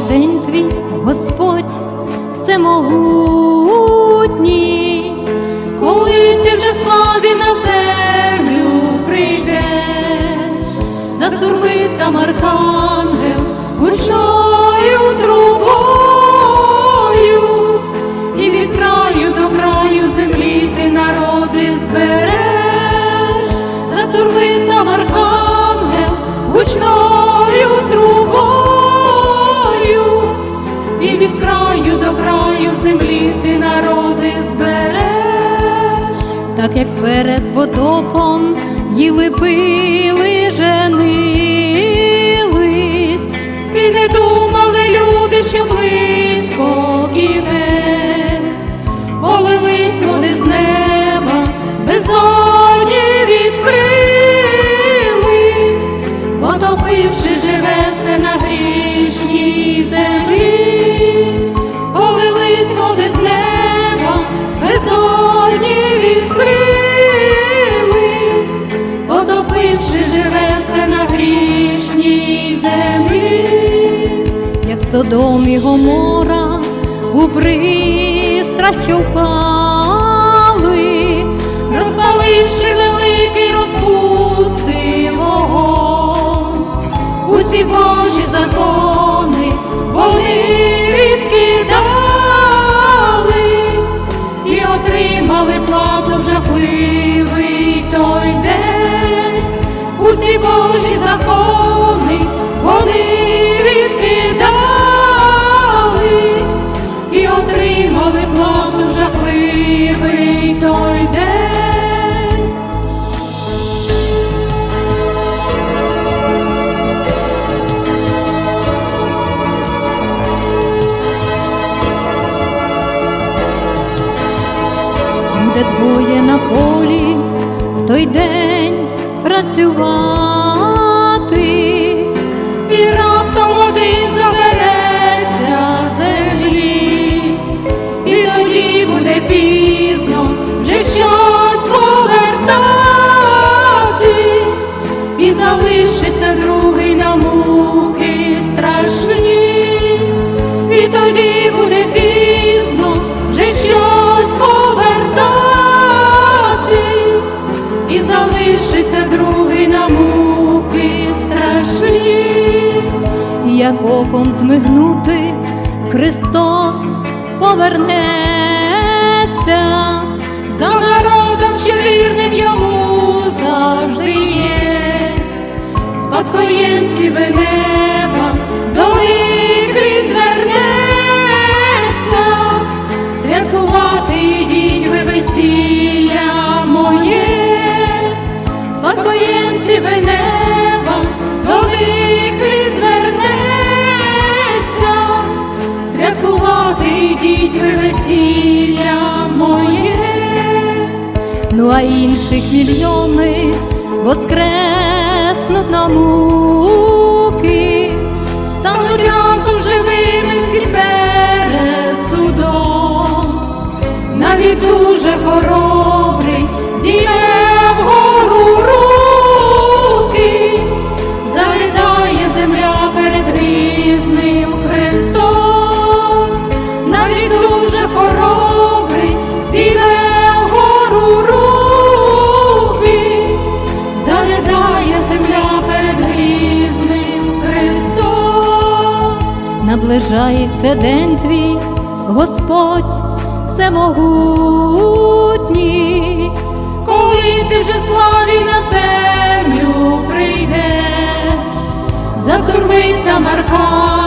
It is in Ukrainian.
твій Господь всемогутній, коли ти вже в славі на землю прийдеш, застурми там архангел гучною трубою, і від краю до краю землі ти народи збереш, застурми там так як перед потопом їли пили, женились, і не думали люди, що близько кінець, полились води з неба, безодні відкрились, потопивши живе все на грішній землі, полились води з неба, безодні Содом і Гомора у пристрасть упали, розпаливши буде двоє на полі в той день працювати, і раптом один забереться землі, і тоді буде пізно вже щось повертати, і залишиться другий на муки страшні, і тоді як змигнути, Христос повернеться. За народом, що вірним йому завжди є. Спадкоємці ви неба, до них він святкувати йдіть ви моє, спадкоємці ви Ну а інших мільйони воскреснуть на муки, стануть разом живими всі перед судом. Навіть дуже хоробрий Наближається день твій, Господь всемогутній, коли ти вже славі на землю прийдеш, за сурми та гучно